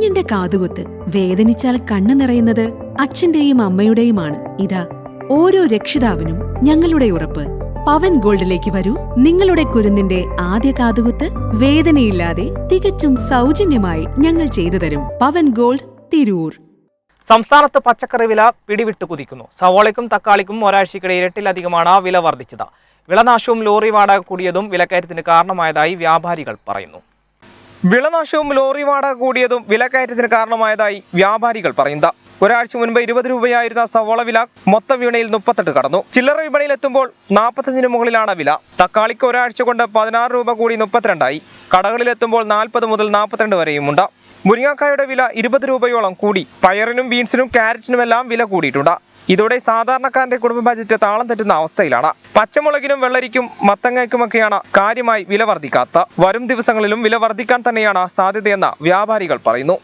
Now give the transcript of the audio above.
കുഞ്ഞിന്റെ കാതുകുത്ത് വേദനിച്ചാൽ കണ്ണു നിറയുന്നത് അച്ഛന്റെയും അമ്മയുടെയുമാണ്. ഇതാ ഓരോ രക്ഷിതാവിനും ഞങ്ങളുടെ ഉറപ്പ്. പവൻ ഗോൾഡിലേക്ക് വരൂ. നിങ്ങളുടെ കുരുന്നിന്റെ ആദ്യ കാതുകുത്ത് വേദനയില്ലാതെ തികച്ചും സൗജന്യമായി ഞങ്ങൾ ചെയ്തു തരും. പവൻ ഗോൾഡ് തിരൂർ. സംസ്ഥാനത്ത് പച്ചക്കറി വില പിടിവിട്ട് കുതിക്കുന്നു. സവോളയ്ക്കും തക്കാളിക്കും ഒരാഴ്ചക്കിടെ ഇരട്ടിലധികമാണ് വില വർദ്ധിച്ചത്. വിളനാശവും ലോറി വാടക കൂടിയതും വിലക്കയറ്റത്തിന് കാരണമായതായി വ്യാപാരികൾ പറയുന്നു. വിളനാശവും ലോറി വാടക കൂടിയതും വിലക്കയറ്റത്തിന് കാരണമായതായി വ്യാപാരികൾ പറയുന്നത് ഒരാഴ്ച മുൻപ് ഇരുപത് രൂപയായിരുന്ന സവോള വില മൊത്ത വിപണിയിൽ മുപ്പത്തെട്ട് കടന്നു. ചില്ലറ വിപണിയിൽ എത്തുമ്പോൾ നാൽപ്പത്തഞ്ചിന് മുകളിലാണ് വില. തക്കാളിക്ക് ഒരാഴ്ച കൊണ്ട് പതിനാറ് രൂപ കൂടി മുപ്പത്തിരണ്ടായി. കടകളിലെത്തുമ്പോൾ നാൽപ്പത് മുതൽ നാൽപ്പത്തിരണ്ട് വരെയുമുണ്ട്. മുരിങ്ങാക്കായുടെ വില ഇരുപത് രൂപയോളം കൂടി. പയറിനും ബീൻസിനും ക്യാരറ്റിനുമെല്ലാം വില കൂടിയിട്ടുണ്ട്. ഇതോടെ സാധാരണക്കാരന്റെ കുടുംബ ബജറ്റ് താളം തെറ്റുന്ന അവസ്ഥയിലാണ്. പച്ചമുളകിനും വെള്ളരിക്കും മത്തങ്ങയ്ക്കുമൊക്കെയാണ് കാര്യമായി വില വർദ്ധിക്കാത്ത. വരും ദിവസങ്ങളിലും വില വർദ്ധിക്കാൻ തന്നെയാണ് സാധ്യതയെന്ന് വ്യാപാരികൾ പറയുന്നു.